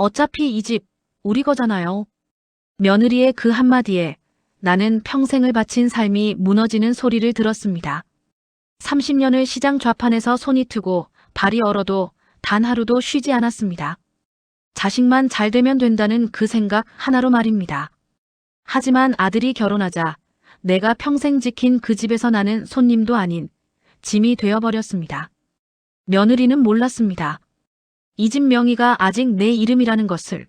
어차피 이 집 우리 거잖아요. 며느리의 그 한마디에 나는 평생을 바친 삶이 무너지는 소리를 들었습니다. 30년을 시장 좌판에서 손이 트고 발이 얼어도 단 하루도 쉬지 않았습니다. 자식만 잘 되면 된다는 그 생각 하나로 말입니다. 하지만 아들이 결혼하자 내가 평생 지킨 그 집에서 나는 손님도 아닌 짐이 되어버렸습니다. 며느리는 몰랐습니다. 이집 명의가 아직 내 이름이라는 것을.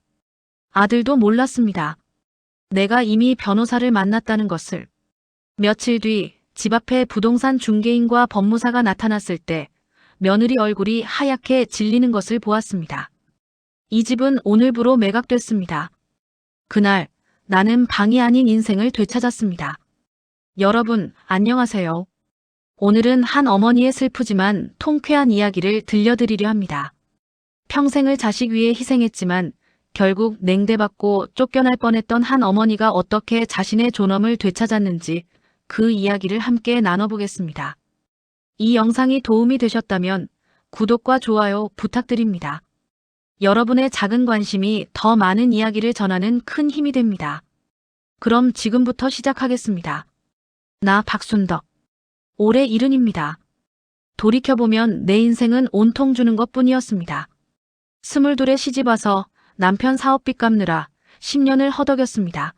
아들도 몰랐습니다. 내가 이미 변호사를 만났다는 것을. 며칠 뒤 집 앞에 부동산 중개인과 법무사가 나타났을 때 며느리 얼굴이 하얗게 질리는 것을 보았습니다. 이 집은 오늘부로 매각됐습니다. 그날 나는 방이 아닌 인생을 되찾았습니다. 여러분, 안녕하세요. 오늘은 한 어머니의 슬프지만 통쾌한 이야기를 들려드리려 합니다. 평생을 자식 위해 희생했지만 결국 냉대받고 쫓겨날 뻔했던 한 어머니가 어떻게 자신의 존엄을 되찾았는지 그 이야기를 함께 나눠보겠습니다. 이 영상이 도움이 되셨다면 구독과 좋아요 부탁드립니다. 여러분의 작은 관심이 더 많은 이야기를 전하는 큰 힘이 됩니다. 그럼 지금부터 시작하겠습니다. 나 박순덕. 올해 이른입니다. 돌이켜보면 내 인생은 온통 주는 것 뿐이었습니다. 스물둘에 시집와서 남편 사업비 갚느라 10년을 허덕였습니다.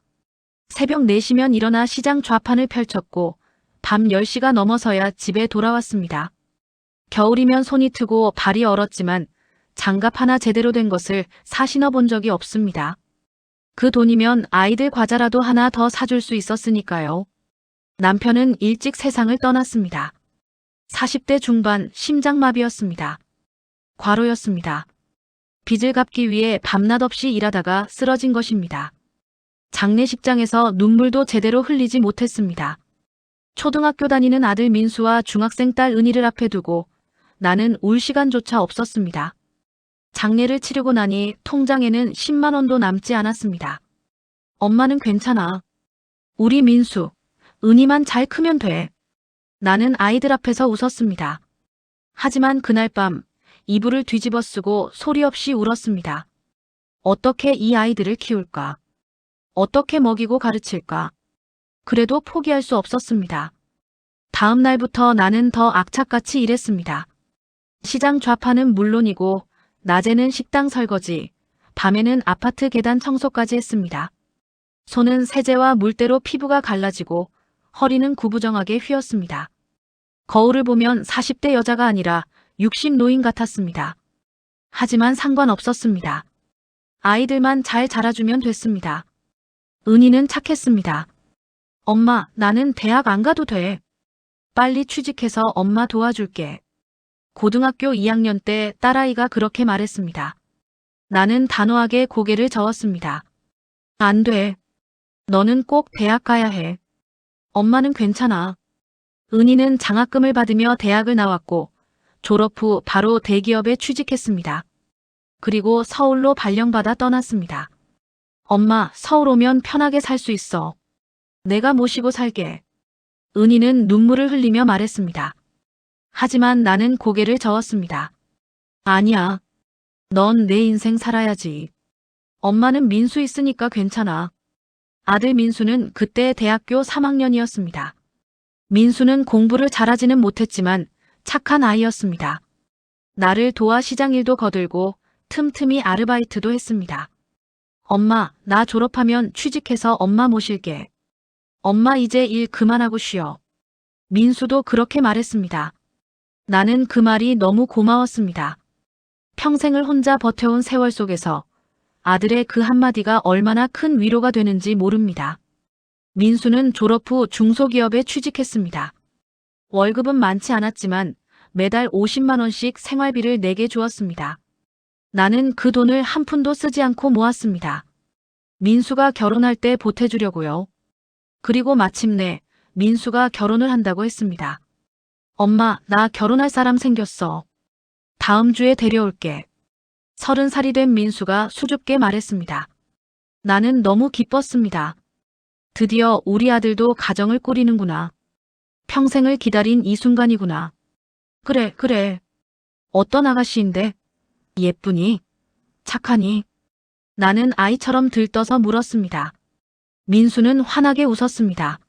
새벽 4시면 일어나 시장 좌판을 펼쳤고 밤 10시가 넘어서야 집에 돌아왔습니다. 겨울이면 손이 트고 발이 얼었지만 장갑 하나 제대로 된 것을 사 신어 본 적이 없습니다. 그 돈이면 아이들 과자라도 하나 더 사줄 수 있었으니까요. 남편은 일찍 세상을 떠났습니다. 40대 중반 심장마비였습니다. 과로였습니다. 빚을 갚기 위해 밤낮 없이 일하다가 쓰러진 것입니다. 장례식장에서 눈물도 제대로 흘리지 못했습니다. 초등학교 다니는 아들 민수와 중학생 딸 은희를 앞에 두고 나는 울 시간조차 없었습니다. 장례를 치르고 나니 통장에는 10만 원도 남지 않았습니다. 엄마는 괜찮아. 우리 민수, 은희만 잘 크면 돼. 나는 아이들 앞에서 웃었습니다. 하지만 그날 밤 이불을 뒤집어 쓰고 소리 없이 울었습니다. 어떻게 이 아이들을 키울까? 어떻게 먹이고 가르칠까? 그래도 포기할 수 없었습니다. 다음 날부터 나는 더 악착같이 일했습니다. 시장 좌파는 물론이고 낮에는 식당 설거지, 밤에는 아파트 계단 청소까지 했습니다. 손은 세제와 물때로 피부가 갈라지고 허리는 구부정하게 휘었습니다. 거울을 보면 40대 여자가 아니라 60 노인 같았습니다. 하지만 상관없었습니다. 아이들만 잘 자라주면 됐습니다. 은희는 착했습니다. 엄마, 나는 대학 안 가도 돼. 빨리 취직해서 엄마 도와줄게. 고등학교 2학년 때 딸아이가 그렇게 말했습니다. 나는 단호하게 고개를 저었습니다. 안 돼. 너는 꼭 대학 가야 해. 엄마는 괜찮아. 은희는 장학금을 받으며 대학을 나왔고 졸업 후 바로 대기업에 취직했습니다. 그리고 서울로 발령받아 떠났습니다. 엄마, 서울 오면 편하게 살 수 있어. 내가 모시고 살게. 은희는 눈물을 흘리며 말했습니다. 하지만 나는 고개를 저었습니다. 아니야. 넌 내 인생 살아야지. 엄마는 민수 있으니까 괜찮아. 아들 민수는 그때 대학교 3학년이었습니다. 민수는 공부를 잘하지는 못했지만 착한 아이였습니다. 나를 도와 시장 일도 거들고 틈틈이 아르바이트도 했습니다. 엄마, 나 졸업하면 취직해서 엄마 모실게. 엄마 이제 일 그만하고 쉬어. 민수도 그렇게 말했습니다. 나는 그 말이 너무 고마웠습니다. 평생을 혼자 버텨온 세월 속에서 아들의 그 한마디가 얼마나 큰 위로가 되는지 모릅니다. 민수는 졸업 후 중소기업에 취직했습니다. 월급은 많지 않았지만 매달 50만원씩 생활비를 내게 주었습니다. 나는 그 돈을 한 푼도 쓰지 않고 모았습니다. 민수가 결혼할 때 보태주려고요. 그리고 마침내 민수가 결혼을 한다고 했습니다. 엄마, 나 결혼할 사람 생겼어. 다음 주에 데려올게. 서른 살이 된 민수가 수줍게 말했습니다. 나는 너무 기뻤습니다. 드디어 우리 아들도 가정을 꾸리는구나. 평생을 기다린 이 순간이구나. 그래, 그래. 어떤 아가씨인데? 예쁘니? 착하니? 나는 아이처럼 들떠서 물었습니다. 민수는 환하게 웃었습니다.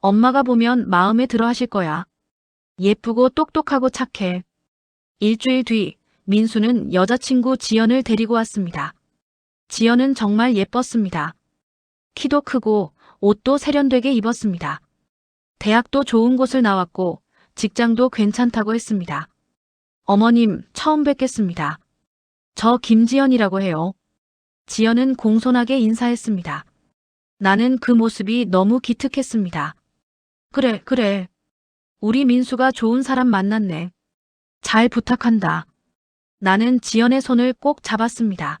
엄마가 보면 마음에 들어 하실 거야. 예쁘고 똑똑하고 착해. 일주일 뒤 민수는 여자친구 지연을 데리고 왔습니다. 지연은 정말 예뻤습니다. 키도 크고 옷도 세련되게 입었습니다. 대학도 좋은 곳을 나왔고 직장도 괜찮다고 했습니다. 어머님, 처음 뵙겠습니다. 저 김지연이라고 해요. 지연은 공손하게 인사했습니다. 나는 그 모습이 너무 기특했습니다. 그래, 그래. 우리 민수가 좋은 사람 만났네. 잘 부탁한다. 나는 지연의 손을 꼭 잡았습니다.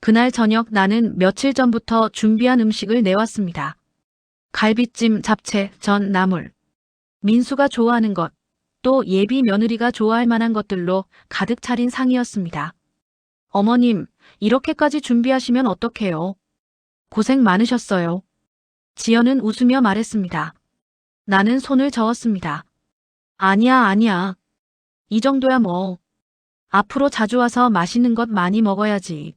그날 저녁 나는 며칠 전부터 준비한 음식을 내왔습니다. 갈비찜, 잡채, 전, 나물. 민수가 좋아하는 것, 또 예비 며느리가 좋아할 만한 것들로 가득 차린 상이었습니다. 어머님, 이렇게까지 준비하시면 어떡해요? 고생 많으셨어요. 지연은 웃으며 말했습니다. 나는 손을 저었습니다. 아니야, 아니야. 이 정도야 뭐. 앞으로 자주 와서 맛있는 것 많이 먹어야지.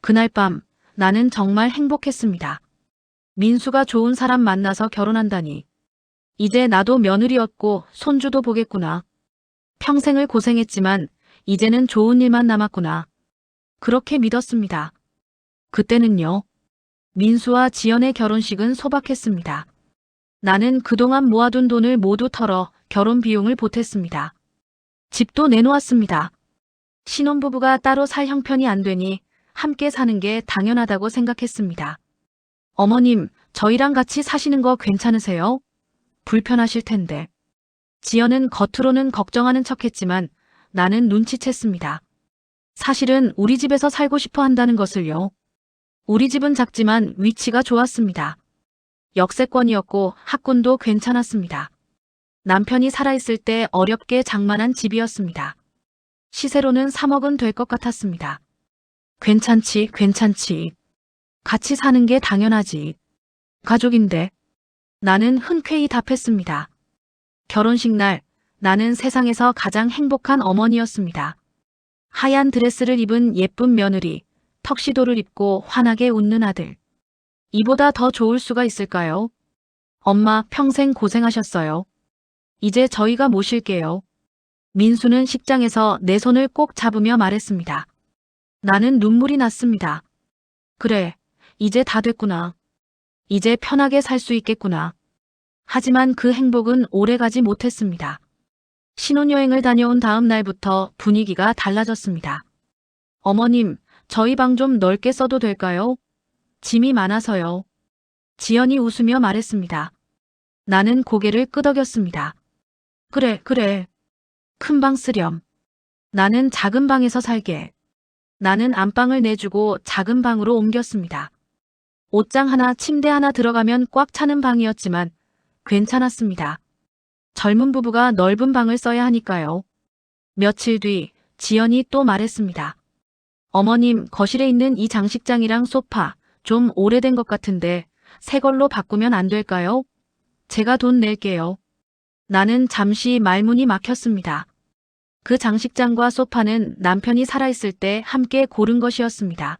그날 밤 나는 정말 행복했습니다. 민수가 좋은 사람 만나서 결혼한다니. 이제 나도 며느리였고 손주도 보겠구나. 평생을 고생했지만 이제는 좋은 일만 남았구나. 그렇게 믿었습니다. 그때는요. 민수와 지연의 결혼식은 소박했습니다. 나는 그동안 모아둔 돈을 모두 털어 결혼 비용을 보탰습니다. 집도 내놓았습니다. 신혼부부가 따로 살 형편이 안 되니 함께 사는 게 당연하다고 생각했습니다. 어머님, 저희랑 같이 사시는 거 괜찮으세요? 불편하실 텐데. 지연은 겉으로는 걱정하는 척 했지만 나는 눈치챘습니다. 사실은 우리 집에서 살고 싶어 한다는 것을요. 우리 집은 작지만 위치가 좋았습니다. 역세권이었고 학군도 괜찮았습니다. 남편이 살아있을 때 어렵게 장만한 집이었습니다. 시세로는 3억은 될 것 같았습니다. 괜찮지, 괜찮지. 같이 사는 게 당연하지. 가족인데. 나는 흔쾌히 답했습니다. 결혼식 날, 나는 세상에서 가장 행복한 어머니였습니다. 하얀 드레스를 입은 예쁜 며느리, 턱시도를 입고 환하게 웃는 아들. 이보다 더 좋을 수가 있을까요? 엄마 평생 고생하셨어요. 이제 저희가 모실게요. 민수는 식장에서 내 손을 꼭 잡으며 말했습니다. 나는 눈물이 났습니다. 그래, 이제 다 됐구나. 이제 편하게 살 수 있겠구나. 하지만 그 행복은 오래가지 못했습니다. 신혼여행을 다녀온 다음 날부터 분위기가 달라졌습니다. 어머님, 저희 방 좀 넓게 써도 될까요? 짐이 많아서요. 지연이 웃으며 말했습니다. 나는 고개를 끄덕였습니다. 그래, 그래. 큰 방 쓰렴. 나는 작은 방에서 살게. 나는 안방을 내주고 작은 방으로 옮겼습니다. 옷장 하나, 침대 하나 들어가면 꽉 차는 방이었지만 괜찮았습니다. 젊은 부부가 넓은 방을 써야 하니까요. 며칠 뒤 지연이 또 말했습니다. 어머님, 거실에 있는 이 장식장이랑 소파 좀 오래된 것 같은데 새 걸로 바꾸면 안 될까요? 제가 돈 낼게요. 나는 잠시 말문이 막혔습니다. 그 장식장과 소파는 남편이 살아있을 때 함께 고른 것이었습니다.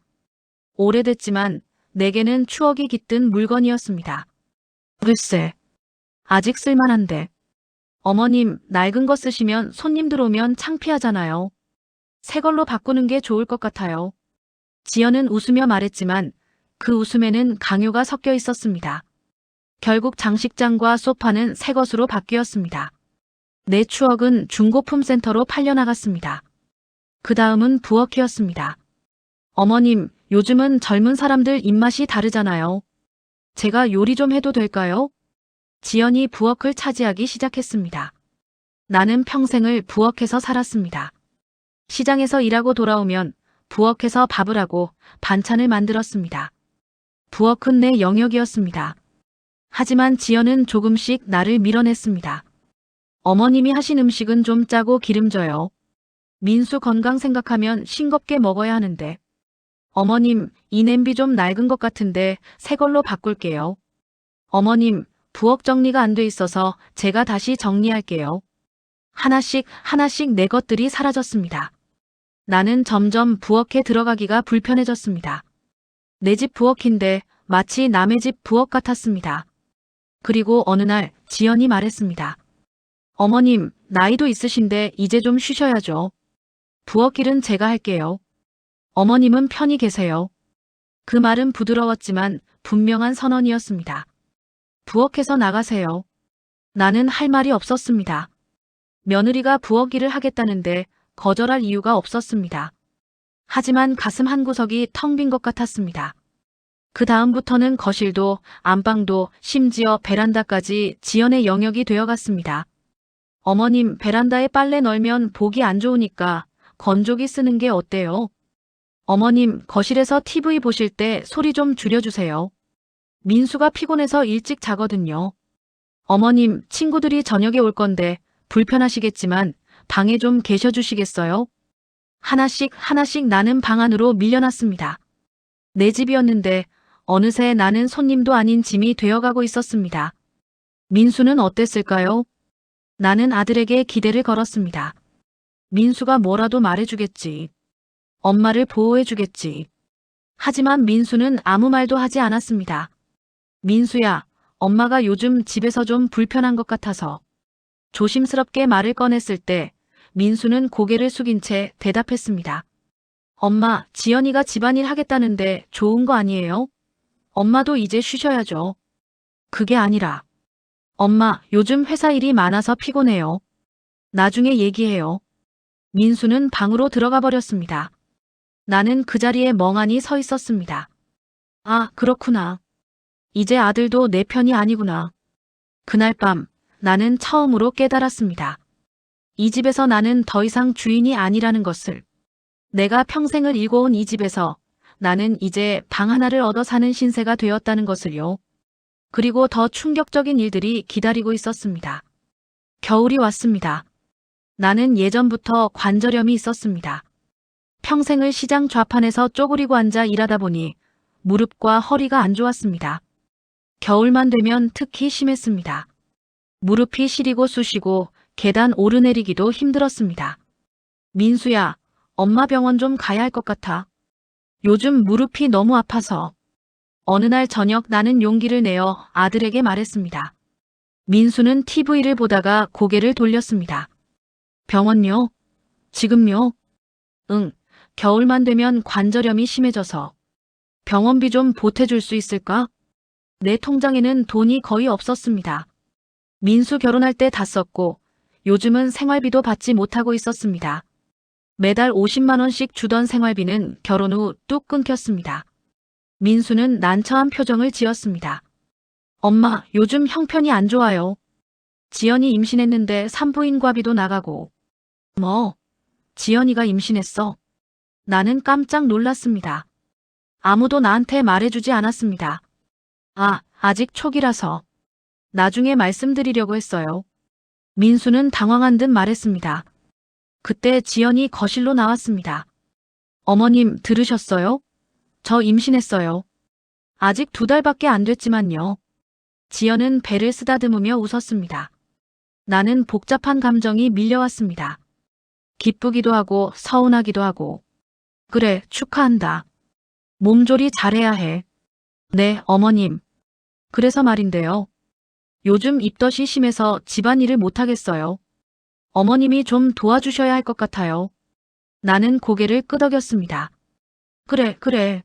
오래됐지만 내게는 추억이 깃든 물건이었습니다. 글쎄, 아직 쓸만한데. 어머님, 낡은 거 쓰시면 손님들 오면 창피하잖아요. 새 걸로 바꾸는 게 좋을 것 같아요. 지연은 웃으며 말했지만 그 웃음에는 강요가 섞여 있었습니다. 결국 장식장과 소파는 새 것으로 바뀌었습니다. 내 추억은 중고품 센터로 팔려나갔습니다. 그 다음은 부엌이었습니다. 어머님, 요즘은 젊은 사람들 입맛이 다르잖아요. 제가 요리 좀 해도 될까요? 지연이 부엌을 차지하기 시작했습니다. 나는 평생을 부엌에서 살았습니다. 시장에서 일하고 돌아오면 부엌에서 밥을 하고 반찬을 만들었습니다. 부엌은 내 영역이었습니다. 하지만 지연은 조금씩 나를 밀어냈습니다. 어머님이 하신 음식은 좀 짜고 기름져요. 민수 건강 생각하면 싱겁게 먹어야 하는데. 어머님, 이 냄비 좀 낡은 것 같은데 새 걸로 바꿀게요. 어머님, 부엌 정리가 안 돼 있어서 제가 다시 정리할게요. 하나씩 하나씩 내 것들이 사라졌습니다. 나는 점점 부엌에 들어가기가 불편해졌습니다. 내 집 부엌인데 마치 남의 집 부엌 같았습니다. 그리고 어느 날 지연이 말했습니다. 어머님, 나이도 있으신데 이제 좀 쉬셔야죠. 부엌 일은 제가 할게요. 어머님은 편히 계세요. 그 말은 부드러웠지만 분명한 선언이었습니다. 부엌에서 나가세요. 나는 할 말이 없었습니다. 며느리가 부엌 일을 하겠다는데 거절할 이유가 없었습니다. 하지만 가슴 한 구석이 텅 빈 것 같았습니다. 그 다음부터는 거실도 안방도 심지어 베란다까지 지연의 영역이 되어갔습니다. 어머님 베란다에 빨래 널면 보기 안 좋으니까 건조기 쓰는 게 어때요? 어머님 거실에서 TV 보실 때 소리 좀 줄여주세요. 민수가 피곤해서 일찍 자거든요. 어머님 친구들이 저녁에 올 건데 불편하시겠지만 방에 좀 계셔주시겠어요? 하나씩 하나씩 나는 방 안으로 밀려났습니다. 내 집이었는데 어느새 나는 손님도 아닌 짐이 되어가고 있었습니다. 민수는 어땠을까요? 나는 아들에게 기대를 걸었습니다. 민수가 뭐라도 말해주겠지. 엄마를 보호해주겠지. 하지만 민수는 아무 말도 하지 않았습니다. 민수야, 엄마가 요즘 집에서 좀 불편한 것 같아서. 조심스럽게 말을 꺼냈을 때 민수는 고개를 숙인 채 대답했습니다. 엄마, 지연이가 집안일 하겠다는데 좋은 거 아니에요? 엄마도 이제 쉬셔야죠. 그게 아니라. 엄마, 요즘 회사 일이 많아서 피곤해요. 나중에 얘기해요. 민수는 방으로 들어가 버렸습니다. 나는 그 자리에 멍하니 서 있었습니다. 아, 그렇구나. 이제 아들도 내 편이 아니구나. 그날 밤 나는 처음으로 깨달았습니다. 이 집에서 나는 더 이상 주인이 아니라는 것을. 내가 평생을 일궈온 이 집에서 나는 이제 방 하나를 얻어 사는 신세가 되었다는 것을요. 그리고 더 충격적인 일들이 기다리고 있었습니다. 겨울이 왔습니다. 나는 예전부터 관절염이 있었습니다. 평생을 시장 좌판에서 쪼그리고 앉아 일하다 보니 무릎과 허리가 안 좋았습니다. 겨울만 되면 특히 심했습니다. 무릎이 시리고 쑤시고 계단 오르내리기도 힘들었습니다. 민수야, 엄마 병원 좀 가야 할 것 같아. 요즘 무릎이 너무 아파서. 어느 날 저녁 나는 용기를 내어 아들에게 말했습니다. 민수는 TV를 보다가 고개를 돌렸습니다. 병원요? 지금요? 응, 겨울만 되면 관절염이 심해져서. 병원비 좀 보태줄 수 있을까? 내 통장에는 돈이 거의 없었습니다. 민수 결혼할 때 다 썼고 요즘은 생활비도 받지 못하고 있었습니다. 매달 50만원씩 주던 생활비는 결혼 후 뚝 끊겼습니다. 민수는 난처한 표정을 지었습니다. 엄마, 요즘 형편이 안 좋아요. 지연이 임신했는데 산부인과비도 나가고. 뭐? 지연이가 임신했어. 나는 깜짝 놀랐습니다. 아무도 나한테 말해주지 않았습니다. 아, 아직 초기라서. 나중에 말씀드리려고 했어요. 민수는 당황한 듯 말했습니다. 그때 지연이 거실로 나왔습니다. 어머님 들으셨어요? 저 임신했어요. 아직 두 달밖에 안 됐지만요. 지연은 배를 쓰다듬으며 웃었습니다. 나는 복잡한 감정이 밀려왔습니다. 기쁘기도 하고 서운하기도 하고. 그래, 축하한다. 몸조리 잘해야 해. 네, 어머님. 그래서 말인데요. 요즘 입덧이 심해서 집안일을 못하겠어요. 어머님이 좀 도와주셔야 할 것 같아요. 나는 고개를 끄덕였습니다. 그래, 그래.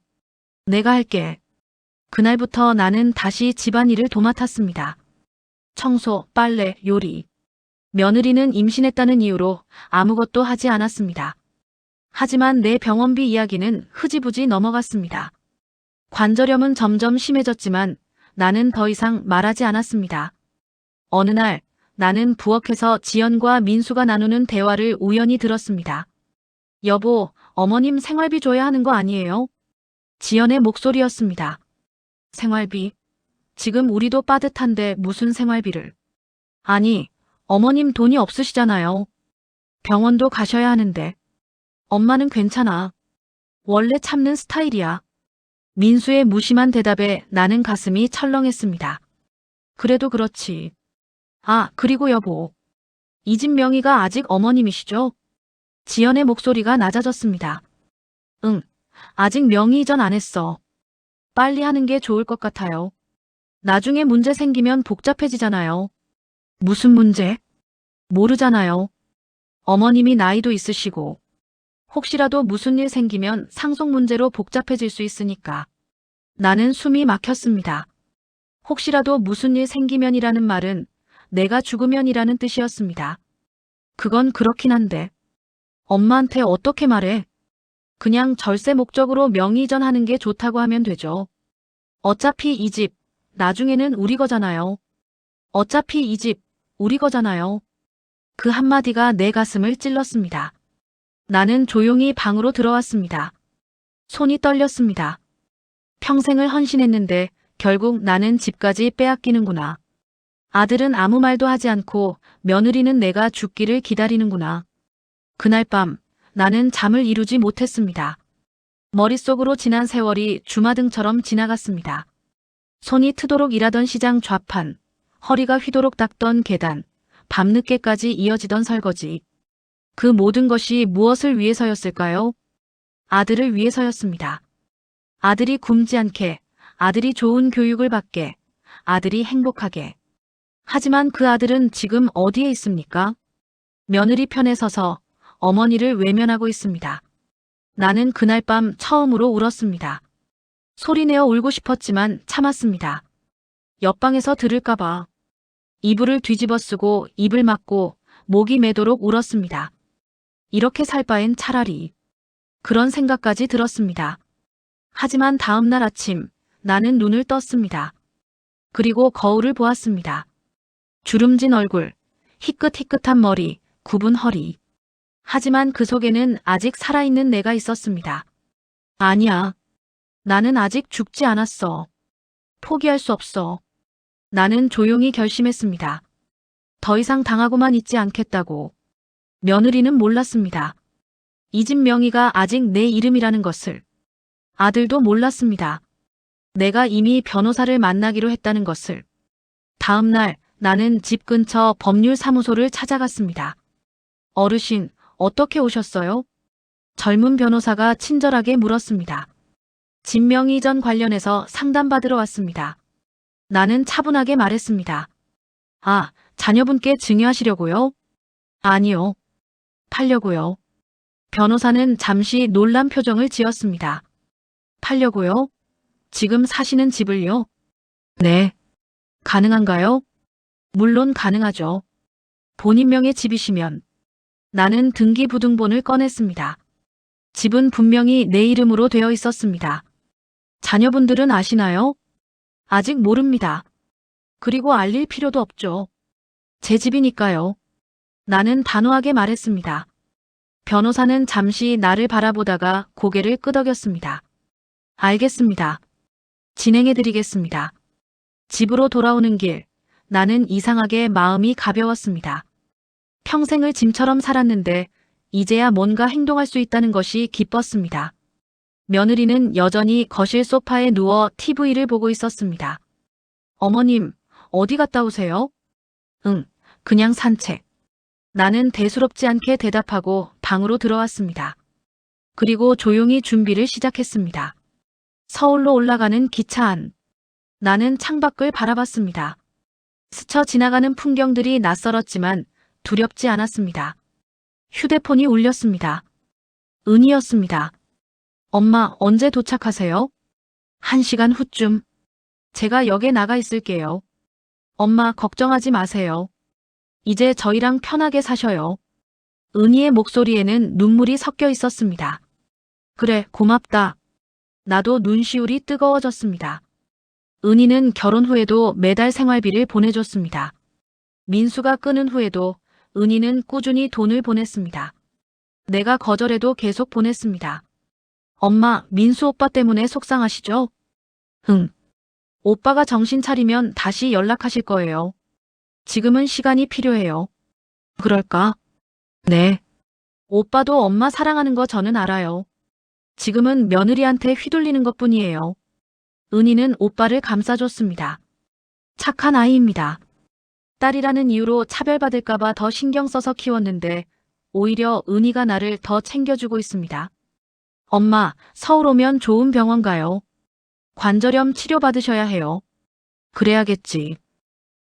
내가 할게. 그날부터 나는 다시 집안일을 도맡았습니다. 청소, 빨래, 요리. 며느리는 임신했다는 이유로 아무것도 하지 않았습니다. 하지만 내 병원비 이야기는 흐지부지 넘어갔습니다. 관절염은 점점 심해졌지만 나는 더 이상 말하지 않았습니다. 어느 날 나는 부엌에서 지연과 민수가 나누는 대화를 우연히 들었습니다. 여보, 어머님 생활비 줘야 하는 거 아니에요? 지연의 목소리였습니다. 생활비. 지금 우리도 빠듯한데 무슨 생활비를. 아니, 어머님 돈이 없으시잖아요. 병원도 가셔야 하는데. 엄마는 괜찮아. 원래 참는 스타일이야. 민수의 무심한 대답에 나는 가슴이 철렁했습니다. 그래도 그렇지. 아, 그리고 여보. 이집 명의가 아직 어머님이시죠? 지연의 목소리가 낮아졌습니다. 응, 아직 명의 이전 안 했어. 빨리 하는 게 좋을 것 같아요. 나중에 문제 생기면 복잡해지잖아요. 무슨 문제? 모르잖아요. 어머님이 나이도 있으시고, 혹시라도 무슨 일 생기면 상속 문제로 복잡해질 수 있으니까. 나는 숨이 막혔습니다. 혹시라도 무슨 일 생기면이라는 말은 내가 죽으면이라는 뜻이었습니다. 그건 그렇긴 한데, 엄마한테 어떻게 말해? 그냥 절세 목적으로 명의 이전하는 게 좋다고 하면 되죠. 어차피 이 집, 나중에는 우리 거잖아요. 어차피 이 집, 우리 거잖아요. 그 한마디가 내 가슴을 찔렀습니다. 나는 조용히 방으로 들어왔습니다. 손이 떨렸습니다. 평생을 헌신했는데 결국 나는 집까지 빼앗기는구나. 아들은 아무 말도 하지 않고 며느리는 내가 죽기를 기다리는구나. 그날 밤 나는 잠을 이루지 못했습니다. 머릿속으로 지난 세월이 주마등처럼 지나갔습니다. 손이 트도록 일하던 시장 좌판, 허리가 휘도록 닦던 계단, 밤늦게까지 이어지던 설거지. 그 모든 것이 무엇을 위해서였을까요? 아들을 위해서였습니다. 아들이 굶지 않게, 아들이 좋은 교육을 받게, 아들이 행복하게. 하지만 그 아들은 지금 어디에 있습니까? 며느리 편에 서서 어머니를 외면하고 있습니다. 나는 그날 밤 처음으로 울었습니다. 소리내어 울고 싶었지만 참았습니다. 옆방에서 들을까봐. 이불을 뒤집어 쓰고 입을 막고 목이 매도록 울었습니다. 이렇게 살 바엔 차라리 그런 생각까지 들었습니다. 하지만 다음날 아침 나는 눈을 떴습니다. 그리고 거울을 보았습니다. 주름진 얼굴, 희끗희끗한 머리, 굽은 허리. 하지만 그 속에는 아직 살아있는 내가 있었습니다. 아니야. 나는 아직 죽지 않았어. 포기할 수 없어. 나는 조용히 결심했습니다. 더 이상 당하고만 있지 않겠다고. 며느리는 몰랐습니다. 이집 명의가 아직 내 이름이라는 것을. 아들도 몰랐습니다. 내가 이미 변호사를 만나기로 했다는 것을. 다음 날 나는 집 근처 법률사무소를 찾아갔습니다. 어르신, 어떻게 오셨어요? 젊은 변호사가 친절하게 물었습니다. 진명 이 전 관련해서 상담받으러 왔습니다. 나는 차분하게 말했습니다. 아, 자녀분께 증여하시려고요? 아니요. 팔려고요. 변호사는 잠시 놀란 표정을 지었습니다. 팔려고요? 지금 사시는 집을요? 네. 가능한가요? 물론 가능하죠. 본인 명의 집이시면 나는 등기부등본을 꺼냈습니다. 집은 분명히 내 이름으로 되어 있었습니다. 자녀분들은 아시나요? 아직 모릅니다. 그리고 알릴 필요도 없죠. 제 집이니까요. 나는 단호하게 말했습니다. 변호사는 잠시 나를 바라보다가 고개를 끄덕였습니다. 알겠습니다. 진행해드리겠습니다. 집으로 돌아오는 길, 나는 이상하게 마음이 가벼웠습니다. 평생을 짐처럼 살았는데 이제야 뭔가 행동할 수 있다는 것이 기뻤습니다. 며느리는 여전히 거실 소파에 누워 TV를 보고 있었습니다. 어머님, 어디 갔다 오세요? 응, 그냥 산책. 나는 대수롭지 않게 대답하고 방으로 들어왔습니다. 그리고 조용히 준비를 시작했습니다. 서울로 올라가는 기차 안. 나는 창밖을 바라봤습니다. 스쳐 지나가는 풍경들이 낯설었지만 두렵지 않았습니다. 휴대폰이 울렸습니다. 은이었습니다. 엄마, 언제 도착하세요? 한 시간 후쯤. 제가 역에 나가 있을게요. 엄마, 걱정하지 마세요. 이제 저희랑 편하게 사셔요. 은희의 목소리에는 눈물이 섞여 있었습니다. 그래, 고맙다. 나도 눈시울이 뜨거워졌습니다. 은희는 결혼 후에도 매달 생활비를 보내줬습니다. 민수가 끊은 후에도 은희는 꾸준히 돈을 보냈습니다. 내가 거절해도 계속 보냈습니다. 엄마, 민수 오빠 때문에 속상하시죠? 응. 오빠가 정신 차리면 다시 연락하실 거예요. 지금은 시간이 필요해요. 그럴까? 네. 오빠도 엄마 사랑하는 거 저는 알아요. 지금은 며느리한테 휘둘리는 것 뿐이에요. 은희는 오빠를 감싸줬습니다. 착한 아이입니다. 딸이라는 이유로 차별받을까봐 더 신경 써서 키웠는데 오히려 은희가 나를 더 챙겨주고 있습니다. 엄마, 서울 오면 좋은 병원 가요. 관절염 치료받으셔야 해요. 그래야겠지.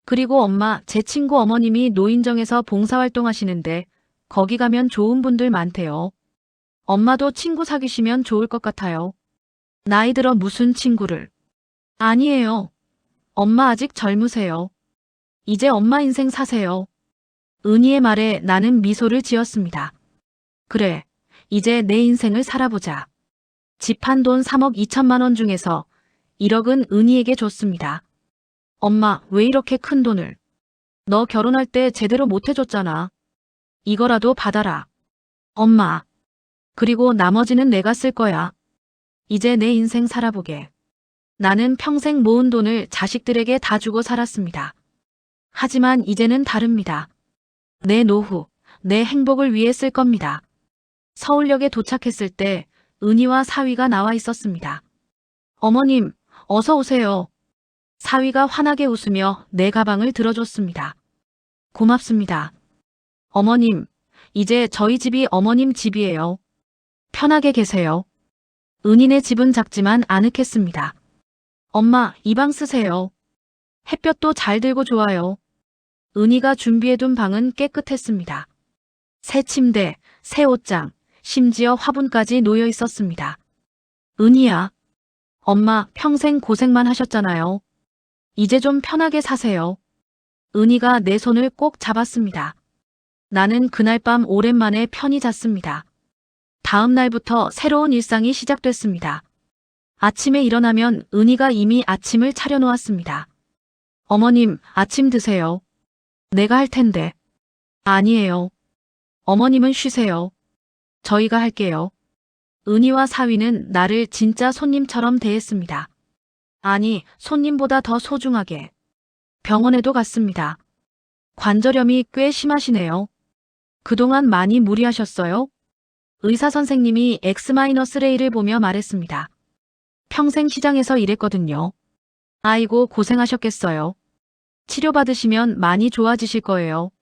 그리고 엄마, 제 친구 어머님이 노인정에서 봉사활동 하시는데 거기 가면 좋은 분들 많대요. 엄마도 친구 사귀시면 좋을 것 같아요. 나이 들어 무슨 친구를. 아니에요. 엄마 아직 젊으세요. 이제 엄마 인생 사세요. 은희의 말에 나는 미소를 지었습니다. 그래, 이제 내 인생을 살아보자. 집 한 돈 3억 2천만 원 중에서 1억은 은희에게 줬습니다. 엄마, 왜 이렇게 큰 돈을? 너 결혼할 때 제대로 못 해줬잖아. 이거라도 받아라. 엄마. 그리고 나머지는 내가 쓸 거야. 이제 내 인생 살아보게. 나는 평생 모은 돈을 자식들에게 다 주고 살았습니다. 하지만 이제는 다릅니다. 내 노후, 내 행복을 위해 쓸 겁니다. 서울역에 도착했을 때 은희와 사위가 나와 있었습니다. 어머님, 어서 오세요. 사위가 환하게 웃으며 내 가방을 들어줬습니다. 고맙습니다. 어머님, 이제 저희 집이 어머님 집이에요. 편하게 계세요. 은희네 집은 작지만 아늑했습니다. 엄마, 이 방 쓰세요. 햇볕도 잘 들고 좋아요. 은희가 준비해둔 방은 깨끗했습니다. 새 침대, 새 옷장, 심지어 화분까지 놓여 있었습니다. 은희야, 엄마 평생 고생만 하셨잖아요. 이제 좀 편하게 사세요. 은희가 내 손을 꼭 잡았습니다. 나는 그날 밤 오랜만에 편히 잤습니다. 다음 날부터 새로운 일상이 시작됐습니다. 아침에 일어나면 은희가 이미 아침을 차려놓았습니다. 어머님, 아침 드세요. 내가 할 텐데. 아니에요. 어머님은 쉬세요. 저희가 할게요. 은희와 사위는 나를 진짜 손님처럼 대했습니다. 아니, 손님보다 더 소중하게. 병원에도 갔습니다. 관절염이 꽤 심하시네요. 그동안 많이 무리하셨어요? 의사 선생님이 X-레이를 보며 말했습니다. 평생 시장에서 일했거든요. 아이고, 고생하셨겠어요. 치료받으시면 많이 좋아지실 거예요.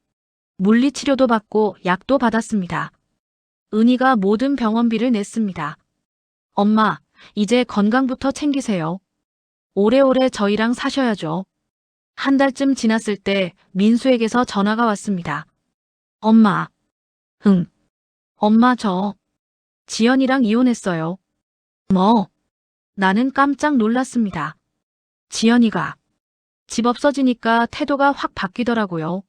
물리치료도 받고 약도 받았습니다. 은희가 모든 병원비를 냈습니다. 엄마, 이제 건강부터 챙기세요. 오래오래 저희랑 사셔야죠. 한 달쯤 지났을 때 민수에게서 전화가 왔습니다. 엄마. 응. 엄마 저. 지연이랑 이혼했어요. 뭐? 나는 깜짝 놀랐습니다. 지연이가. 집 없어지니까 태도가 확 바뀌더라고요.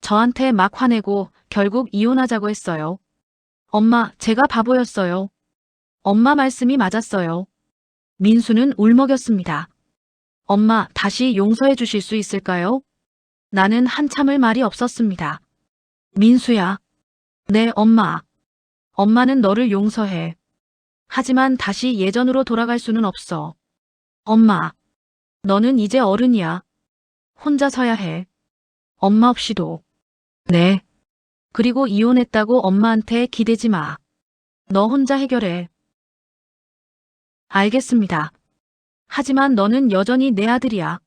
저한테 막 화내고 결국 이혼하자고 했어요. 엄마, 제가 바보였어요. 엄마 말씀이 맞았어요. 민수는 울먹였습니다. 엄마, 다시 용서해 주실 수 있을까요? 나는 한참을 말이 없었습니다. 민수야. 네, 엄마. 엄마는 너를 용서해. 하지만 다시 예전으로 돌아갈 수는 없어. 엄마. 너는 이제 어른이야. 혼자 서야 해. 엄마 없이도. 네. 그리고 이혼했다고 엄마한테 기대지 마. 너 혼자 해결해. 알겠습니다. 하지만 너는 여전히 내 아들이야.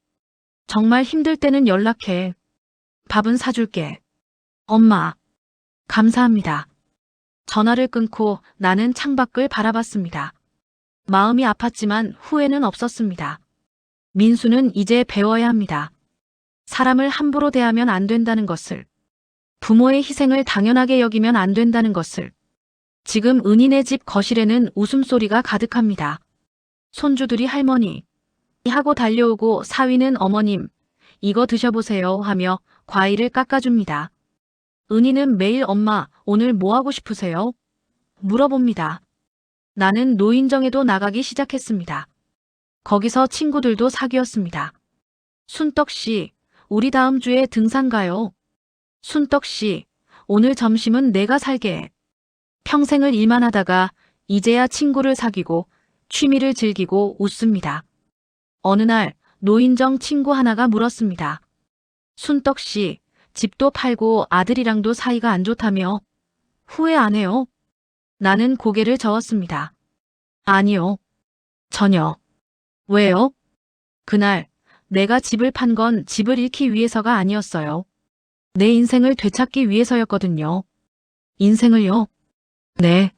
정말 힘들 때는 연락해. 밥은 사줄게. 엄마. 감사합니다. 전화를 끊고 나는 창밖을 바라봤습니다. 마음이 아팠지만 후회는 없었습니다. 민수는 이제 배워야 합니다. 사람을 함부로 대하면 안 된다는 것을. 부모의 희생을 당연하게 여기면 안 된다는 것을. 지금 은인의 집 거실에는 웃음소리가 가득합니다. 손주들이 할머니 하고 달려오고 사위는 어머님 이거 드셔보세요 하며 과일을 깎아줍니다. 은희는 매일 엄마 오늘 뭐 하고 싶으세요? 물어봅니다. 나는 노인정에도 나가기 시작했습니다. 거기서 친구들도 사귀었습니다. 순떡 씨, 우리 다음 주에 등산 가요. 순떡 씨, 오늘 점심은 내가 살게. 평생을 일만 하다가 이제야 친구를 사귀고 취미를 즐기고 웃습니다. 어느 날 노인정 친구 하나가 물었습니다. 순떡 씨, 집도 팔고 아들이랑도 사이가 안 좋다며 후회 안 해요? 나는 고개를 저었습니다. 아니요. 전혀. 왜요? 그날 내가 집을 판 건 집을 잃기 위해서가 아니었어요. 내 인생을 되찾기 위해서였거든요. 인생을요? 네.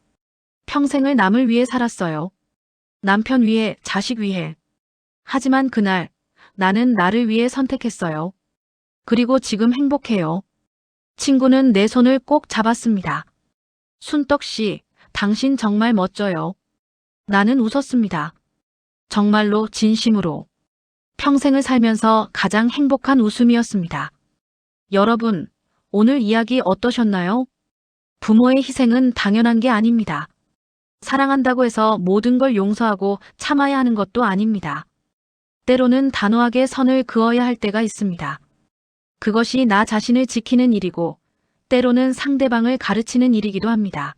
평생을 남을 위해 살았어요. 남편 위해, 자식 위해. 하지만 그날 나는 나를 위해 선택했어요. 그리고 지금 행복해요. 친구는 내 손을 꼭 잡았습니다. 순떡 씨, 당신 정말 멋져요. 나는 웃었습니다. 정말로 진심으로. 평생을 살면서 가장 행복한 웃음이었습니다. 여러분, 오늘 이야기 어떠셨나요? 부모의 희생은 당연한 게 아닙니다. 사랑한다고 해서 모든 걸 용서하고 참아야 하는 것도 아닙니다. 때로는 단호하게 선을 그어야 할 때가 있습니다. 그것이 나 자신을 지키는 일이고, 때로는 상대방을 가르치는 일이기도 합니다.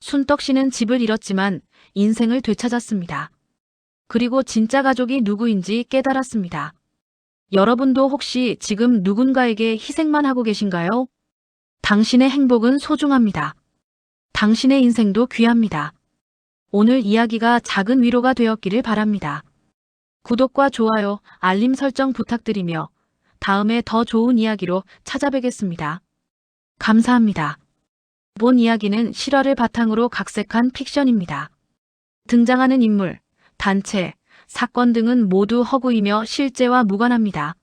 순떡 씨는 집을 잃었지만 인생을 되찾았습니다. 그리고 진짜 가족이 누구인지 깨달았습니다. 여러분도 혹시 지금 누군가에게 희생만 하고 계신가요? 당신의 행복은 소중합니다. 당신의 인생도 귀합니다. 오늘 이야기가 작은 위로가 되었기를 바랍니다. 구독과 좋아요, 알림 설정 부탁드리며 다음에 더 좋은 이야기로 찾아뵙겠습니다. 감사합니다. 본 이야기는 실화를 바탕으로 각색한 픽션입니다. 등장하는 인물, 단체, 사건 등은 모두 허구이며 실제와 무관합니다.